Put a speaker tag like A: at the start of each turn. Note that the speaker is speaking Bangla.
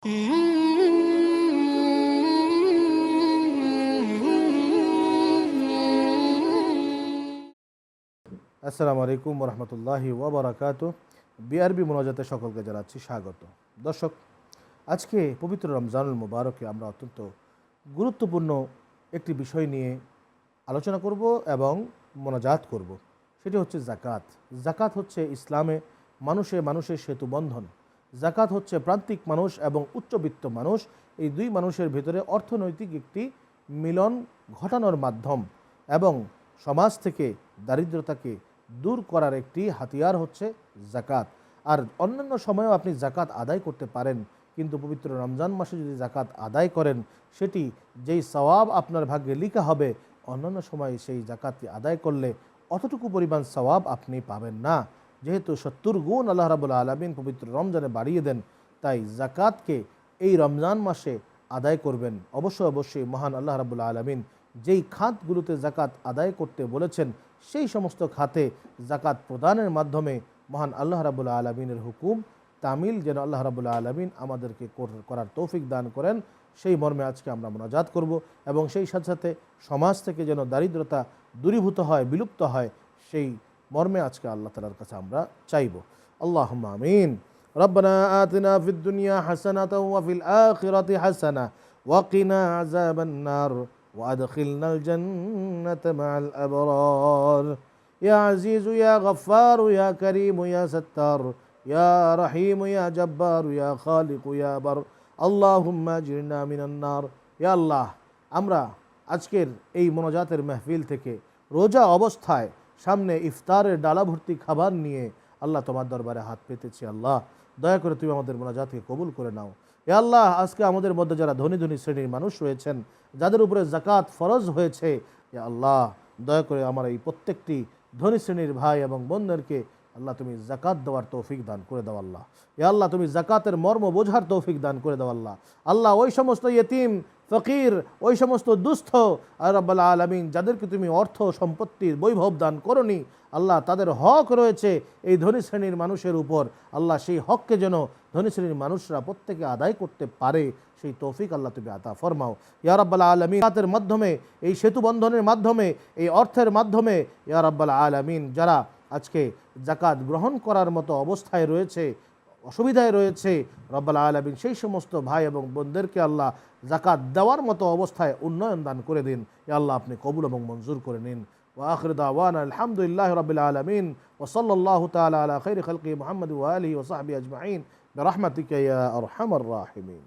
A: আসসালামু আলাইকুম রহমতুল্লাহি ওবরাকাত বিআরবি মোনাজাতে সকলকে জানাচ্ছি স্বাগত। দর্শক, আজকে পবিত্র রমজানুল মুবারকে আমরা অত্যন্ত গুরুত্বপূর্ণ একটি বিষয় নিয়ে আলোচনা করব এবং মোনাজাত করব। সেটি হচ্ছে জাকাত। জাকাত হচ্ছে ইসলামে মানুষে মানুষের সেতু বন্ধন জাকাত হচ্ছে প্রান্তিক মানুষ এবং উচ্চবিত্ত মানুষ। এই দুই মানুষের ভিতরে অর্থনৈতিক একটি মিলন ঘটানোর মাধ্যম এবং সমাজ থেকে দারিদ্রতাকে দূর করার একটি হাতিয়ার হচ্ছে জাকাত। আর অন্যান্য সময়েও আপনি জাকাত আদায় করতে পারেন, কিন্তু পবিত্র রমজান মাসে যদি জাকাত আদায় করেন, সেটি যেই সওয়াব আপনার ভাগ্যে লিখা হবে, অন্যান্য সময়ে সেই জাকাতটি আদায় করলে অতটুকু পরিমাণ সওয়াব আপনি পাবেন না। যেহেতু সত্তর গুণ আল্লাহ রাবুল আলমিন পবিত্র রমজানে বাড়িয়ে দেন, তাই জাকাতকে এই রমজান মাসে আদায় করবেন। অবশ্যই অবশ্যই মহান আল্লাহ রাবুল আলমিন যেই খাতগুলোতে জাকাত আদায় করতে বলেছেন, সেই সমস্ত খাতে জাকাত প্রদানের মাধ্যমে মহান আল্লাহ রাবুল্লাহ আলমিনের হুকুম, তামিল যেন আল্লাহ রাবুল্লাহ আলমিন আমাদেরকে করার তৌফিক দান করেন, সেই মর্মে আজকে আমরা মোনাজাত করব এবং সেই সাথে সাথে সমাজ থেকে যেন দারিদ্রতা দূরীভূত হয়, বিলুপ্ত হয়, সেই মর্মে আজকে আল্লাহ তালার কাছে আমরা চাইব আল্লাহ আমিন ربنا آتنا في الدنيا حسنة وفي الآخرة حسنة وقنا عذاب النار وأدخلنا الجنة مع الأبرار يا عزيز يا غفار يا كريم يا ستار يا رحيم يا جبار يا خالق يا بر اللهم اجرنا من النار يا الله আমরা আজকের এই মোনাজাতের মেহফিল থেকে রোজা অবস্থায় সামনে ইফতারের ডালা ভর্তি খাবার নিয়ে আল্লাহ তোমার দরবারে হাত পেতেছি, আল্লাহ। দয়া করে তুমি আমাদের মোনাজাতকে কবুল করে নাও। এ আল্লাহ, আজকে আমাদের মধ্যে যারা ধনী ধনী শ্রেণির মানুষ রয়েছেন, যাদের উপরে জাকাত ফরজ হয়েছে, এ আল্লাহ, দয়া করে আমার এই প্রত্যেকটি ধনী শ্রেণির ভাই এবং বোনদেরকে আল্লাহ তুমি জাকাত দেওয়ার তৌফিক দান করে দাও, আল্লাহ। এ আল্লাহ, তুমি জাকাতের মর্ম বোঝার তৌফিক দান করে দাও, আল্লাহ। আল্লাহ, ওই সমস্ত ইয়েতিম ফকির, ওই সমস্ত দুস্থ। রব্বাল আলমিন, যাদেরকে তুমি অর্থ সম্পত্তির বৈভব দান করনি, আল্লাহ তাদের হক রয়েছে এই ধনী শ্রেণির মানুষের উপর। আল্লাহ সেই হককে যেন ধনী শ্রেণির মানুষরা প্রত্যেকে আদায় করতে পারে, সেই তৌফিক আল্লাহ তুমি আতা ফরমাও। ইয়া রাব্বাল আলমিন জাকাতের মাধ্যমে, এই সেতু বন্ধনের মাধ্যমে, এই অর্থের মাধ্যমে, ইয়া রাব্বাল আলমিন, যারা আজকে জাকাত গ্রহণ করার মতো অবস্থায় রয়েছে অসুবিধায় রয়েছে রব্বাল আলমিন সেই সমস্ত ভাই এবং বোনদেরকে আল্লাহ জাকাত দেওয়ার মতো অবস্থায় উন্নয়ন দান করে দিন ইয়া আল্লাহ আপনি কবুল এবং মঞ্জুর করে নিন وآخر دعوانا الحمد لله رب العالمين وصلى الله تعالى على خير خلقه محمد وآله وصحبه أجمعين برحمتك يا أرحم الراحمين